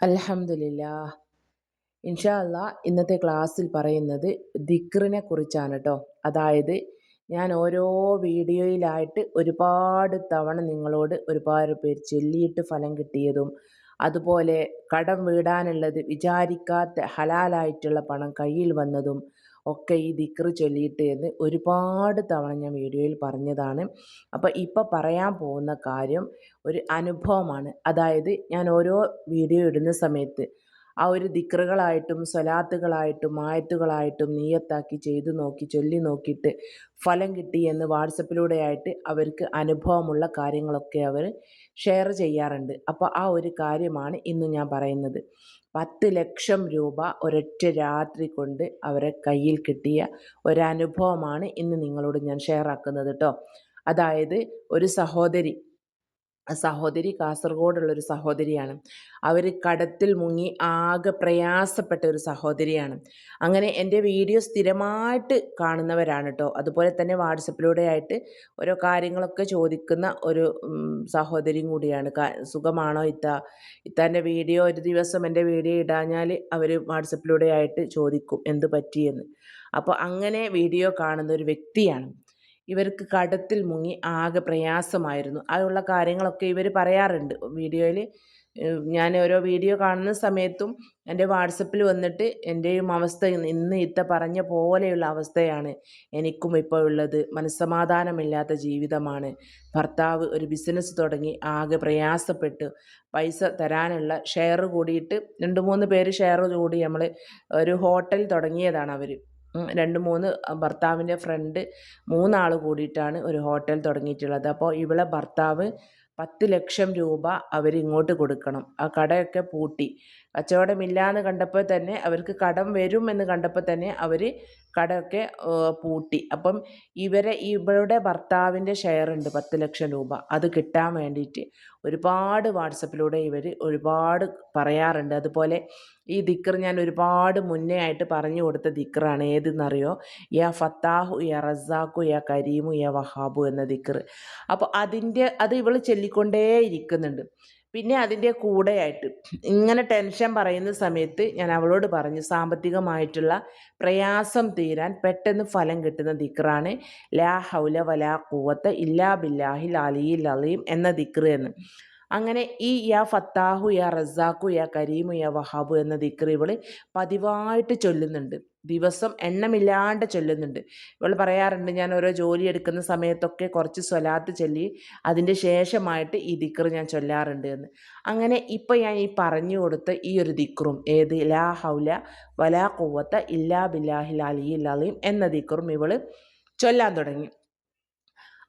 അൽഹംദുലില്ല ഇൻഷാല്ല ഇന്നത്തെ ക്ലാസ്സിൽ പറയുന്നത് ദിക്റിനെ കുറിച്ചാണ് കേട്ടോ അതായത് ഞാൻ ഓരോ വീഡിയോയിലായിട്ട് ഒരുപാട് തവണ നിങ്ങളോട് ഒരുപാട് പേര് ചൊല്ലിയിട്ട് ഫലം കിട്ടിയതും അതുപോലെ കടം വീടാനുള്ളത് വിചാരിക്കാത്ത ഹലാലായിട്ടുള്ള പണം കയ്യിൽ വന്നതും ഒക്കെ ഈ ദിക്റ് ചൊല്ലിയിട്ട് എന്ന് ഒരുപാട് തവണ ഞാൻ വീഡിയോയിൽ പറഞ്ഞതാണ്. അപ്പോൾ ഇപ്പോൾ പറയാൻ പോകുന്ന കാര്യം ഒരു അനുഭവമാണ്. അതായത് ഞാൻ ഓരോ വീഡിയോ ഇടുന്ന സമയത്ത് ആ ഒരു ദിക്റുകളായിട്ടും സ്വലാത്തുകളായിട്ടും ആയത്തുകളായിട്ടും നീയത്താക്കി ചെയ്തു നോക്കി ചൊല്ലി നോക്കിയിട്ട് ഫലം കിട്ടി എന്ന് വാട്സപ്പിലൂടെ ആയിട്ട് അവർക്ക് അനുഭവമുള്ള കാര്യങ്ങളൊക്കെ അവർ ഷെയർ ചെയ്യാറുണ്ട്. അപ്പോൾ ആ ഒരു കാര്യമാണ് ഇന്ന് ഞാൻ പറയുന്നത്. പത്ത് ലക്ഷം രൂപ ഒരൊറ്റ രാത്രി കൊണ്ട് അവരെ കയ്യിൽ കിട്ടിയ ഒരനുഭവമാണ് ഇന്ന് നിങ്ങളോട് ഞാൻ ഷെയർ ആക്കുന്നത് കേട്ടോ അതായത് ഒരു സഹോദരി സഹോദരി കാസർഗോഡുള്ളൊരു സഹോദരിയാണ്. അവർ കടത്തിൽ മുങ്ങി ആകെ പ്രയാസപ്പെട്ട ഒരു സഹോദരിയാണ്. അങ്ങനെ എന്റെ വീഡിയോ സ്ഥിരമായിട്ട് കാണുന്നവരാണ് കേട്ടോ അതുപോലെ തന്നെ വാട്സപ്പിലൂടെ ആയിട്ട് ഓരോ കാര്യങ്ങളൊക്കെ ചോദിക്കുന്ന ഒരു സഹോദരിയും കൂടിയാണ്. സുഖമാണോ ഇത്ത? ഇത്താന്റെ വീഡിയോ ഒരു ദിവസം എന്റെ വീഡിയോ ഇടാഞ്ഞാൽ അവർ വാട്സപ്പിലൂടെ ആയിട്ട് ചോദിക്കും എന്ത് പറ്റിയെന്ന്. അപ്പോൾ അങ്ങനെ വീഡിയോ കാണുന്ന ഒരു വ്യക്തിയാണ്. ഇവർക്ക് കടത്തിൽ മുങ്ങി ആകെ പ്രയാസമായിരുന്നു. അതുള്ള കാര്യങ്ങളൊക്കെ ഇവർ പറയാറുണ്ട്. വീഡിയോയിൽ ഞാൻ ഓരോ വീഡിയോ കാണുന്ന സമയത്തും എന്റെ വാട്സപ്പിൽ വന്നിട്ട് എന്റെയും അവസ്ഥ ഇന്ന് ഇത്ത പറഞ്ഞ പോലെയുള്ള അവസ്ഥയാണ് എനിക്കും ഇപ്പോൾ ഉള്ളത്. മനസ്സമാധാനമില്ലാത്ത ജീവിതമാണ്. ഭർത്താവ് ഒരു ബിസിനസ് തുടങ്ങി ആകെ പ്രയാസപ്പെട്ട്. പൈസ തരാനുള്ള ഷെയർ കൂടിയിട്ട് രണ്ട് മൂന്ന് പേര് ഷെയർ കൂടി നമ്മൾ ഒരു ഹോട്ടൽ തുടങ്ങിയതാണ് അവർ രണ്ട് മൂന്ന് ഭർത്താവിന്റെ ഫ്രണ്ട് മൂന്നാൾ കൂടിയിട്ടാണ് ഒരു ഹോട്ടൽ തുടങ്ങിയിട്ടുള്ളത്. അപ്പോൾ ഇവളെ ഭർത്താവ് പത്ത് ലക്ഷം രൂപ അവരിങ്ങോട്ട് കൊടുക്കണം. ആ കടയൊക്കെ പൂട്ടി. കച്ചവടമില്ല എന്ന് കണ്ടപ്പോൾ തന്നെ അവർക്ക് കടം വരും എന്ന് കണ്ടപ്പോൾ തന്നെ അവർ കടയൊക്കെ പൂട്ടി. അപ്പം ഇവരെ ഇവരുടെ ഭർത്താവിന്റെ ഷെയർ ഉണ്ട് പത്ത് ലക്ഷം രൂപ. അത് കിട്ടാൻ വേണ്ടിയിട്ട് ഒരുപാട് വാട്സപ്പിലൂടെ ഇവർ ഒരുപാട് പറയാറുണ്ട്. അതുപോലെ ഈ ദിക്കർ ഞാൻ ഒരുപാട് മുന്നേ ആയിട്ട് പറഞ്ഞു കൊടുത്ത ദിക്കറാണ്. ഏതെന്നറിയോ? യാ ഫത്താഹു യാ റസാഖു യാ കരീമു യാ വഹാബു എന്ന ദിക്കർ. അപ്പോൾ അതിന്റെ അത് ഇവൾ ചൊല്ലിക്കൊണ്ടേ ഇരിക്കുന്നുണ്ട് പിന്നെ അതിന്റെ കൂടെയായിട്ട് ഇങ്ങനെ ടെൻഷൻ പറയുന്ന സമയത്ത് ഞാൻ അവളോട് പറഞ്ഞു സാമ്പത്തികമായിട്ടുള്ള പ്രയാസം തീരാൻ പെട്ടെന്ന് ഫലം കിട്ടുന്ന ദിക്റാണ് ലാ ഹൗല വലാ കൂവത്ത് ഇല്ലാ ബില്ലാഹി അലിയിൽ അലീം എന്ന ദിക്റ് എന്ന്. അങ്ങനെ ഈ യാ ഫത്താഹു യാ റസാഖു യാ കരീമു യാ വഹാബു എന്ന ദിക്ർ ഇവൾ പതിവായിട്ട് ചൊല്ലുന്നുണ്ട്. ദിവസം എണ്ണമില്ലാണ്ട് ചൊല്ലുന്നുണ്ട്. ഇവൾ പറയാറുണ്ട് ഞാൻ ഓരോ ജോലി എടുക്കുന്ന സമയത്തൊക്കെ കുറച്ച് സ്വലാത്ത് ചൊല്ലി അതിന്റെ ശേഷമായിട്ട് ഈ ദിക്കർ ഞാൻ ചൊല്ലാറുണ്ട് എന്ന്. അങ്ങനെ ഇപ്പം ഞാൻ ഈ പറഞ്ഞു കൊടുത്ത ഈ ഒരു ദിക്കറും ഏത് ലാ ഹൗല വലാ കൂവത്ത ഇല്ലാ ബില്ലാഹിൽ അലി അലീം എന്ന ദിക്കറും ഇവൾ ചൊല്ലാൻ തുടങ്ങി.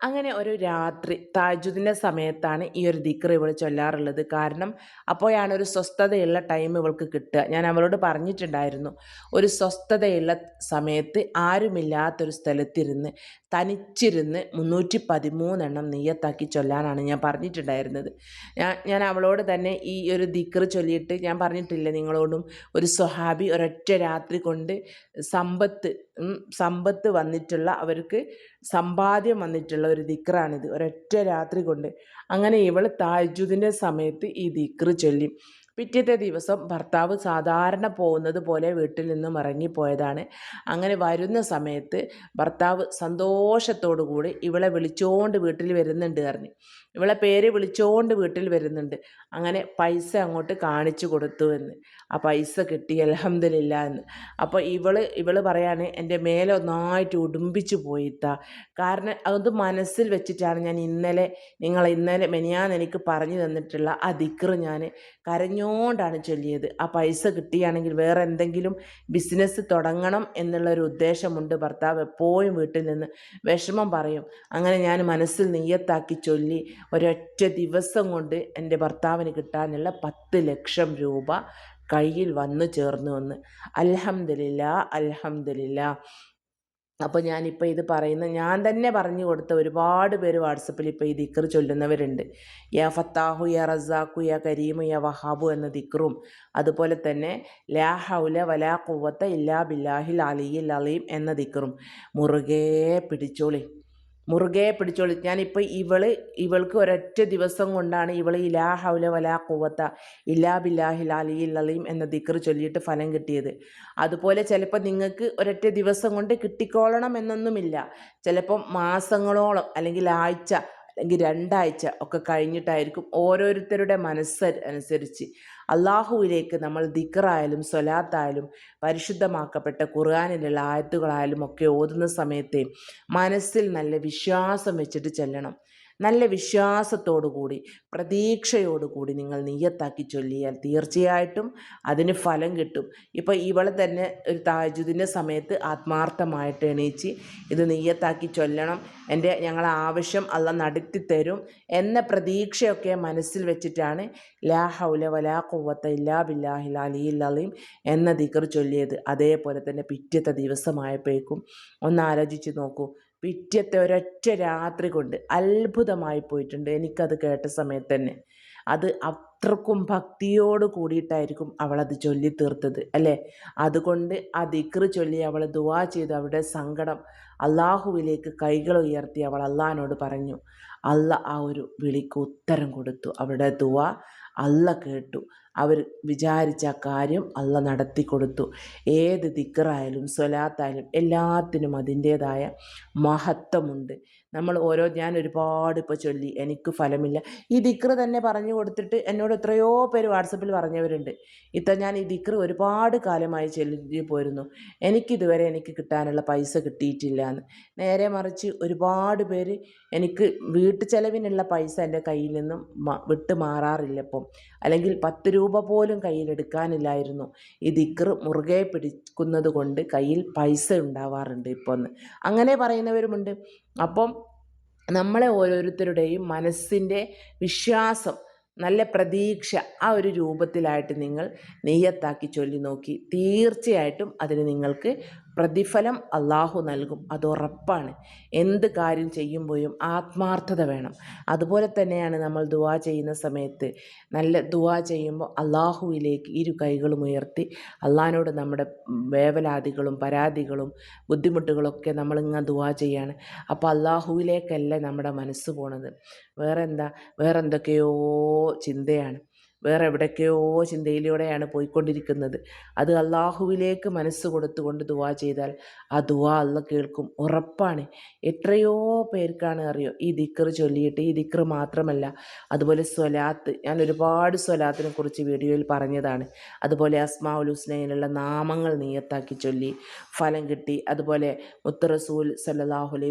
അങ്ങനെ ഒരു രാത്രി താജുദിന്റെ സമയത്താണ് ഈ ഒരു ദിക്കർ ഇവൾ ചൊല്ലാറുള്ളത്. കാരണം അപ്പോഴാണ് ഒരു സ്വസ്ഥതയുള്ള ടൈം ഇവൾക്ക് കിട്ടുക. ഞാൻ അവളോട് പറഞ്ഞിട്ടുണ്ടായിരുന്നു ഒരു സ്വസ്ഥതയുള്ള സമയത്ത് ആരുമില്ലാത്തൊരു സ്ഥലത്തിരുന്ന് തനിച്ചിരുന്ന് മുന്നൂറ്റി പതിമൂന്നെണ്ണം നെയ്യത്താക്കി ചൊല്ലാനാണ് ഞാൻ പറഞ്ഞിട്ടുണ്ടായിരുന്നത്. ഞാൻ ഞാൻ അവളോട് തന്നെ ഈ ഒരു ദിക്കർ ചൊല്ലിയിട്ട് ഞാൻ പറഞ്ഞിട്ടില്ല നിങ്ങളോടും ഒരു സ്വഹാബി ഒരൊറ്റ രാത്രി കൊണ്ട് സമ്പത്ത് സമ്പത്ത് വന്നിട്ടുള്ള അവർക്ക് സമ്പാദ്യം വന്നിട്ടുള്ള ഒരു ദിക്റാണിത്. ഒരൊറ്റ രാത്രി കൊണ്ട്. അങ്ങനെ ഇവൾ താജുദിന്റെ സമയത്ത് ഈ ദിക്ർ ചൊല്ലി. പിറ്റത്തെ ദിവസം ഭർത്താവ് സാധാരണ പോകുന്നത് പോലെ വീട്ടിൽ നിന്നും ഇറങ്ങിപ്പോയതാണ്. അങ്ങനെ വരുന്ന സമയത്ത് ഭർത്താവ് സന്തോഷത്തോടു കൂടി ഇവളെ വിളിച്ചോണ്ട് വീട്ടിൽ വരുന്നുണ്ട് പറഞ്ഞു. ഇവളെ പേര് വിളിച്ചോണ്ട് വീട്ടിൽ വരുന്നുണ്ട്. അങ്ങനെ പൈസ അങ്ങോട്ട് കാണിച്ചു കൊടുത്തു എന്ന്. ആ പൈസ കിട്ടി അലഹമില്ല എന്ന്. അപ്പോൾ ഇവൾ ഇവൾ പറയാണ് എന്റെ മേലെ ഒന്നായിട്ട് ഉടുമ്പിച്ചു പോയിത്ത. കാരണം അത് മനസ്സിൽ വെച്ചിട്ടാണ് ഞാൻ ഇന്നലെ നിങ്ങൾ ഇന്നലെ മെനിയാന്ന് എനിക്ക് പറഞ്ഞു തന്നിട്ടുള്ള ആ ദിക്റ് ഞാൻ കരഞ്ഞോണ്ടാണ് ചൊല്ലിയത്. ആ പൈസ കിട്ടിയാണെങ്കിൽ വേറെ എന്തെങ്കിലും ബിസിനസ് തുടങ്ങണം എന്നുള്ളൊരു ഉദ്ദേശമുണ്ട്. ഭർത്താവ് എപ്പോഴും വീട്ടിൽ നിന്ന് വിഷമം പറയും. അങ്ങനെ ഞാൻ മനസ്സിൽ നെയ്യത്താക്കി ചൊല്ലി ഒരൊറ്റ ദിവസം കൊണ്ട് എന്റെ ഭർത്താവിന് കിട്ടാനുള്ള പത്ത് ലക്ഷം രൂപ കയ്യിൽ വന്നു ചേർന്നു വന്ന്. അലഹമില്ല അൽഹംദുലില്ല. അപ്പോൾ ഞാനിപ്പോൾ ഇത് പറയുന്ന ഞാൻ തന്നെ പറഞ്ഞു കൊടുത്ത ഒരുപാട് പേര് വാട്സപ്പിൽ ഇപ്പോൾ ഈ ദിക്കർ ചൊല്ലുന്നവരുണ്ട്. യാ ഫത്താഹു യാ റസാഖു യാ കരീമു യാ വഹാബു എന്ന ദിക്റും. അതുപോലെ തന്നെ ലാ ഹൗല വലാ കുവത്ത ഇല്ലാ ബില്ലാഹിൽ അലിയിൽ അലീം എന്ന ദിക്റും. മുറുകെ പിടിച്ചോളി. മുറുകെ പിടിച്ചോളി. ഞാനിപ്പോൾ ഇവൾ ഇവൾക്ക് ഒരൊറ്റ ദിവസം കൊണ്ടാണ് ഇവൾ ഇലാ ഹൗല വലാ കുവത്ത ഇലാ ബില്ലാഹിൽ അലിയിൽ അലീം എന്ന ദിക്കർ ചൊല്ലിയിട്ട് ഫലം കിട്ടിയത്. അതുപോലെ ചിലപ്പോൾ നിങ്ങൾക്ക് ഒരൊറ്റ ദിവസം കൊണ്ട് കിട്ടിക്കോളണം എന്നൊന്നുമില്ല. ചിലപ്പം മാസങ്ങളോളം അല്ലെങ്കിൽ ആഴ്ച അല്ലെങ്കിൽ രണ്ടാഴ്ച ഒക്കെ കഴിഞ്ഞിട്ടായിരിക്കും ഓരോരുത്തരുടെ മനസ്സ് അനുസരിച്ച് അള്ളാഹുവിലേക്ക് നമ്മൾ ദിക്കറായാലും സ്വലാത്തായാലും പരിശുദ്ധമാക്കപ്പെട്ട ഖുർആാനിലുള്ള ആയത്തുകളായാലും ഒക്കെ ഓതുന്ന സമയത്തെ മനസ്സിൽ നല്ല വിശ്വാസം വെച്ചിട്ട് ചെല്ലണം. നല്ല വിശ്വാസത്തോടുകൂടി പ്രതീക്ഷയോടുകൂടി നിങ്ങൾ നീയത്താക്കി ചൊല്ലിയാൽ തീർച്ചയായിട്ടും അതിന് ഫലം കിട്ടും. ഇപ്പോൾ ഇവളെ തന്നെ ഒരു താജുദിന്റെ സമയത്ത് ആത്മാർത്ഥമായിട്ട് എണീച്ച് ഇത് നീയത്താക്കി ചൊല്ലണം എന്റെ ഞങ്ങളെ ആവശ്യം അല്ല നടത്തി തരും എന്ന പ്രതീക്ഷയൊക്കെ മനസ്സിൽ വെച്ചിട്ടാണ് ലാ ഹൗല വലാ കുവത്ത ഇല്ലാ ബില്ലാഹിൽ അലിയിൽ അലീം എന്ന ദിക്കർ ചൊല്ലിയത്. അതേപോലെ തന്നെ പിറ്റത്തെ ദിവസമായപ്പോഴേക്കും ഒന്ന് ആലോചിച്ച് നോക്കൂ പിറ്റത്തെ ഒരൊറ്റ രാത്രി കൊണ്ട് അത്ഭുതമായി പോയിട്ടുണ്ട്. എനിക്കത് കേട്ട സമയത്ത് തന്നെ. അത് അത്രക്കും ഭക്തിയോട് കൂടിയിട്ടായിരിക്കും അവളത് ചൊല്ലി തീർത്തത് അല്ലേ? അതുകൊണ്ട് ആ ദിക്റ് ചൊല്ലി അവൾ ദുവാ ചെയ്ത്. അവളുടെ സങ്കടം അള്ളാഹുവിലേക്ക് കൈകൾ ഉയർത്തി അവൾ അള്ളഹാനോട് പറഞ്ഞു അല്ല ആ ഒരു വിളിക്ക് ഉത്തരം കൊടുത്തു. അവളുടെ ദുവ അല്ല കേട്ടു. അവർ വിചാരിച്ച കാര്യം അള്ള നടത്തി കൊടുത്തു. ഏത് ദിക്കറായാലും സ്വലാത്തായാലും എല്ലാത്തിനും അതിന്റേതായ മഹത്വമുണ്ട്. നമ്മൾ ഓരോ ഞാൻ ഒരുപാട് ഇപ്പോൾ ചൊല്ലി എനിക്ക് ഫലമില്ല. ഈ ദിക്ർ തന്നെ പറഞ്ഞു കൊടുത്തിട്ട് എന്നോട് എത്രയോ പേര് വാട്സപ്പിൽ പറഞ്ഞവരുണ്ട്. ഇത്ത ഞാൻ ഈ ദിക്ർ ഒരുപാട് കാലമായി ചൊല്ലി പോയിരുന്നു എനിക്കിതുവരെ എനിക്ക് കിട്ടാനുള്ള പൈസ കിട്ടിയിട്ടില്ല എന്ന് നേരെ മറിച്ച് ഒരുപാട് പേര് എനിക്ക് വീട്ടു ചെലവിനുള്ള പൈസ എന്റെ കയ്യിൽ നിന്നും വിട്ടു മാറാറില്ല ഇപ്പം. അല്ലെങ്കിൽ പത്ത് രൂപ പോലും കയ്യിലെടുക്കാനില്ലായിരുന്നു. ഈ ദിക്ർ മുറുകെ പിടിക്കുന്നത് കൊണ്ട് കയ്യിൽ പൈസ ഉണ്ടാവാറുണ്ട് ഇപ്പോൾ അങ്ങനെ പറയുന്നവരുമുണ്ട്. അപ്പം നമ്മളെ ഓരോരുത്തരുടെയും മനസ്സിന്റെ വിശ്വാസം നല്ല പ്രതീക്ഷ ആ ഒരു രൂപത്തിലായിട്ട് നിങ്ങൾ നെയ്യത്താക്കി ചൊല്ലി നോക്കി. തീർച്ചയായിട്ടും അതിന് നിങ്ങൾക്ക് പ്രതിഫലം അള്ളാഹു നൽകും. അത് ഉറപ്പാണ്. എന്ത് കാര്യം ചെയ്യുമ്പോഴും ആത്മാർത്ഥത വേണം. അതുപോലെ തന്നെയാണ് നമ്മൾ ദുവാ ചെയ്യുന്ന സമയത്ത് നല്ല ദുവാ ചെയ്യുമ്പോൾ അള്ളാഹുവിലേക്ക് ഇരു കൈകളും ഉയർത്തി അള്ളഹാനോട് നമ്മുടെ വേവലാദികളും പരാതികളും ബുദ്ധിമുട്ടുകളൊക്കെ നമ്മളിങ്ങനെ ദുവാ ചെയ്യാണ്. അപ്പോൾ അള്ളാഹുവിലേക്കല്ല നമ്മുടെ മനസ്സ് പോണത്. വേറെ എന്താ ചിന്തയാണ്. വേറെ എവിടേക്കോ ചിന്തയിലൂടെയാണ് പോയിക്കൊണ്ടിരിക്കുന്നത്. അത് അള്ളാഹുവിലേക്ക് മനസ്സ് കൊടുത്തുകൊണ്ട് ദുവാ ചെയ്താൽ ആ ദുവാ അല്ല കേൾക്കും. ഉറപ്പാണ്. എത്രയോ പേർക്കാണ് അറിയോ? ഈ ദിക്കർ ചൊല്ലിയിട്ട് ഈ ദിക്കർ മാത്രമല്ല. അതുപോലെ സ്വലാത്ത് ഞാൻ ഒരുപാട് സ്വലാത്തിനെ കുറിച്ച് വീഡിയോയിൽ പറഞ്ഞതാണ്. അതുപോലെ അസ്മാഉൽ ഹുസ്നയിലുള്ള നാമങ്ങൾ നീയത്താക്കി ചൊല്ലി ഫലം കിട്ടി. അതുപോലെ മുത്തറസൂൽ സല്ലാഹു അലൈ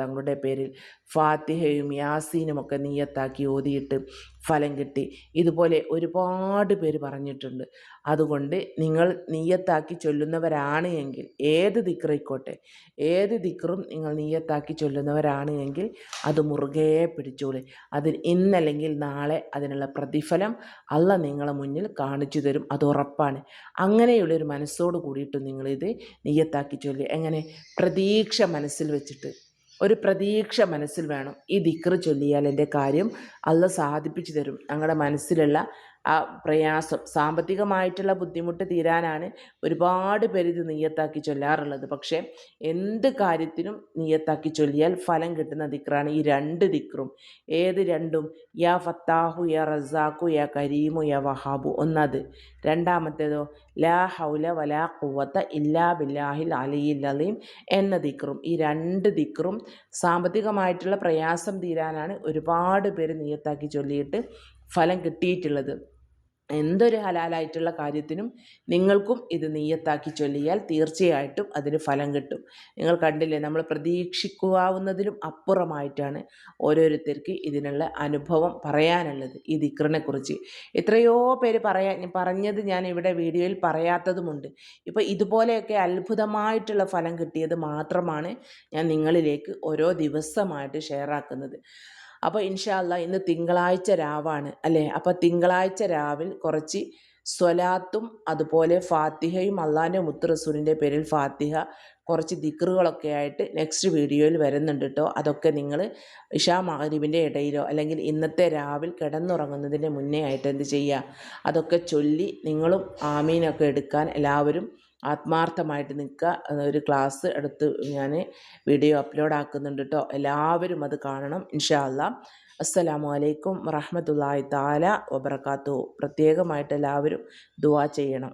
തങ്ങളുടെ പേരിൽ ഫാത്തിഹയും യാസീനും ഒക്കെ നീയത്താക്കി ഓതിയിട്ട് ഫലം കിട്ടി. ഇതുപോലെ ഒരുപാട് പേര് പറഞ്ഞിട്ടുണ്ട്. അതുകൊണ്ട് നിങ്ങൾ നീയത്താക്കി ചൊല്ലുന്നവരാണ് എങ്കിൽ ഏത് ദിക്റായിക്കോട്ടെ ഏത് ദിക്റും നിങ്ങൾ നീയത്താക്കി ചൊല്ലുന്നവരാണ് എങ്കിൽ അത് മുറുകെ പിടിച്ചോളി. അതിന് ഇന്നല്ലെങ്കിൽ നാളെ അതിനുള്ള പ്രതിഫലം അല്ല നിങ്ങളെ മുന്നിൽ കാണിച്ചു തരും. അത് ഉറപ്പാണ്. അങ്ങനെയുള്ളൊരു മനസ്സോട് കൂടിയിട്ട് നിങ്ങളിത് നീയത്താക്കി ചൊല്ലി. എങ്ങനെ? പ്രതീക്ഷ മനസ്സിൽ വെച്ചിട്ട്. ഒരു പ്രതീക്ഷ മനസ്സിൽ വേണം. ഈ ദിക്ർ ചൊല്ലിയാൽ എന്റെ കാര്യം അല്ല സാധിപ്പിച്ചു തരും. ഞങ്ങളുടെ മനസ്സിലുള്ള ആ പ്രയാസം സാമ്പത്തികമായിട്ടുള്ള ബുദ്ധിമുട്ട് തീരാനാണ് ഒരുപാട് പേര് ഇത് നീയത്താക്കി ചൊല്ലാറുള്ളത്. പക്ഷേ എന്ത് കാര്യത്തിനും നീയത്താക്കി ചൊല്ലിയാൽ ഫലം കിട്ടുന്ന ദിക്റാണ് ഈ രണ്ട് ദിക്റും. ഏത് രണ്ടും? യാ ഫത്താഹു യാ റസാഖു യാ കരീമു യാ വഹാബു. ഒന്നത്. രണ്ടാമത്തേതോ? ലാ ഹൗല വലാ കുവത്ത ഇല്ലാ ബില്ലാഹിൽ അലിയിൽ അലീം എന്ന ദിക്റും. ഈ രണ്ട് ദിക്റും സാമ്പത്തികമായിട്ടുള്ള പ്രയാസം തീരാനാണ് ഒരുപാട് പേര് നീയത്താക്കി ചൊല്ലിയിട്ട് ഫലം കിട്ടിയിട്ടുള്ളത്. എന്തൊരു ഹലാലായിട്ടുള്ള കാര്യത്തിനും നിങ്ങൾക്കും ഇത് നീയത്താക്കി ചൊല്ലിയാൽ തീർച്ചയായിട്ടും അതിന് ഫലം കിട്ടും. നിങ്ങൾ കണ്ടില്ലേ നമ്മൾ പ്രതീക്ഷിക്കാവുന്നതിലും അപ്പുറമായിട്ടാണ് ഓരോരുത്തർക്ക് ഇതിനുള്ള അനുഭവം പറയാനുള്ളത് ഈ ദിക്റിനെക്കുറിച്ച്. എത്രയോ പേര് പറയാ പറഞ്ഞത് ഞാൻ ഇവിടെ വീഡിയോയിൽ പറയാത്തതുമുണ്ട്. ഇപ്പോൾ ഇതുപോലെയൊക്കെ അത്ഭുതമായിട്ടുള്ള ഫലം കിട്ടിയത് മാത്രമാണ് ഞാൻ നിങ്ങളിലേക്ക് ഓരോ ദിവസമായിട്ട് ഷെയർ ആക്കുന്നത്. അപ്പോൾ ഇൻഷാല്ല ഇന്ന് തിങ്കളാഴ്ച രാവാണ് അല്ലേ? അപ്പോൾ തിങ്കളാഴ്ച രാവിൽ കുറച്ച് സ്വലാത്തും അതുപോലെ ഫാത്തിഹയും അള്ളാന്റെ മുത്ത് റസൂലിന്റെ പേരിൽ ഫാത്തിഹ കുറച്ച് ദിക്റുകളൊക്കെ ആയിട്ട് നെക്സ്റ്റ് വീഡിയോയിൽ വരുന്നുണ്ട് കേട്ടോ അതൊക്കെ നിങ്ങൾ ഇഷാ മഹരീബിന്റെ ഇടയിലോ അല്ലെങ്കിൽ ഇന്നത്തെ രാവിൽ കിടന്നുറങ്ങുന്നതിന്റെ മുന്നേ ആയിട്ട് എന്ത് ചെയ്യുക? അതൊക്കെ ചൊല്ലി നിങ്ങളും ആമീനൊക്കെ എടുക്കാൻ എല്ലാവരും ആത്മാർത്ഥമായിട്ട് നിൽക്കുക ഒരു ക്ലാസ് എടുത്ത് ഞാൻ വീഡിയോ അപ്ലോഡ് ആക്കുന്നുണ്ട് കേട്ടോ എല്ലാവരും അത് കാണണം ഇൻഷാ അല്ലാ അസ്സലാമു അലൈക്കും വറഹമത്തല്ലാഹി താല വബർക്കാത്തു പ്രത്യേകമായിട്ട് എല്ലാവരും ദുവാ ചെയ്യണം.